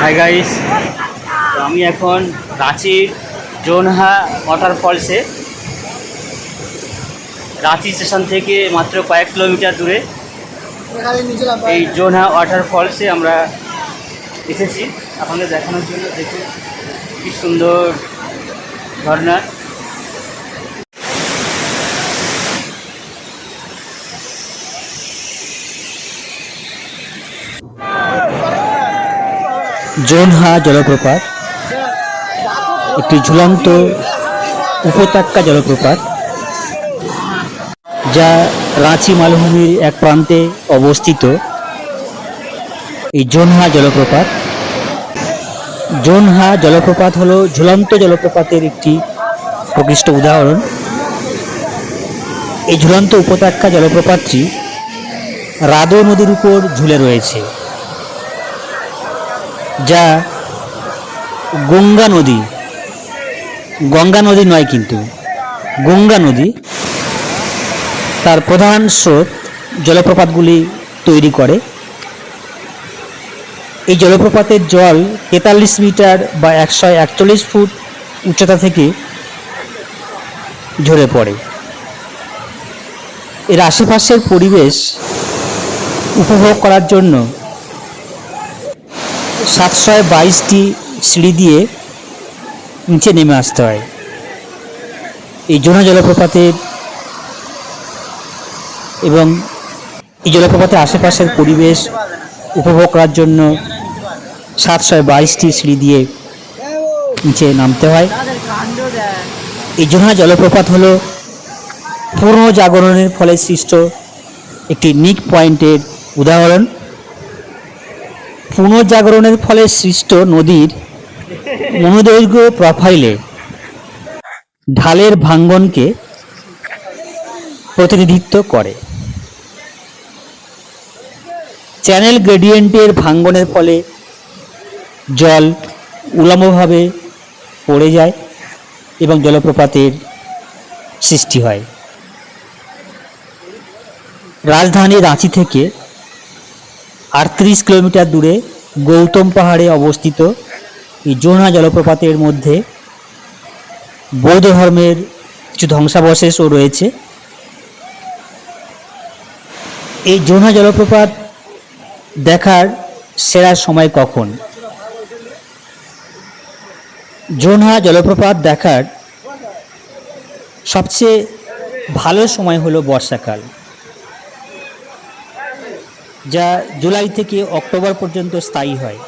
Hi guys তো আমি এখন রাঁচির জোনহা ওয়াটার ফলসে রাঁচি স্টেশন থেকে মাত্র কয়েক কিলোমিটার দূরে এই জোনহা ওয়াটার ফলসে আমরা এসেছি। আপনাদের দেখানোর জন্য দেখুন কি সুন্দর ঝর্ণা। জোনহা জলপ্রপাত, একটি ঝুলন্ত উপত্যকা জলপ্রপাত, যা রাঁচি মালভূমির এক প্রান্তে অবস্থিত। এই জোনহা জলপ্রপাত জোনহা জলপ্রপাত হলো ঝুলন্ত জলপ্রপাতের একটি প্রকৃষ্ট উদাহরণ। এই ঝুলন্ত উপত্যকা জলপ্রপাতটি রাদো নদীর উপর ঝুলে রয়েছে। যা গঙ্গা নদী। গঙ্গা নদী নয় কিন্তু, গঙ্গা নদী তার প্রধান স্রোত জলপ্রপাতগুলি তৈরি করে। এই জলপ্রপাতের জল তেতাল্লিশ মিটার বা একশো একচল্লিশ ফুট উচ্চতা থেকে ঝরে পড়ে। এর আশেপাশের পরিবেশ উপভোগ করার জন্য সাতশো বাইশটি সিঁড়ি দিয়ে নিচে নেমে আসতে হয়। এই জোনা জলপ্রপাতের এবং এই জলপ্রপাতের আশেপাশের পরিবেশ উপভোগ করার জন্য সাতশো বাইশটি সিঁড়ি দিয়ে নিচে নামতে হয়। এই জোনা জলপ্রপাত হলো পুনর্জাগরণের ফলে সৃষ্ট একটি নিক পয়েন্টের উদাহরণ। পুনর্জাগরণের ফলে সৃষ্ট নদীর মনোদৈর্ঘ্য প্রোফাইলে ঢালের ভাঙ্গনকে প্রতিনিধিত্ব করে। চ্যানেল গ্রেডিয়েন্টের ভাঙ্গনের ফলে জল উলম্বভাবে পড়ে যায় এবং জলপ্রপাতের সৃষ্টি হয়। রাজধানী রাঁচি থেকে আটত্রিশ কিলোমিটার দূরে গৌতম পাহাড়ে অবস্থিত এই জোনা জলপ্রপাতের মধ্যে বৌদ্ধ ধর্মের কিছু ধ্বংসাবশেষও রয়েছে। এই জোনা জলপ্রপাত দেখার সেরা সময় কখন? জোনহা জলপ্রপাত দেখার সবচেয়ে ভালো সময় হলো বর্ষাকাল। যা জুলাই থেকে অক্টোবর পর্যন্ত স্থায়ী হয়।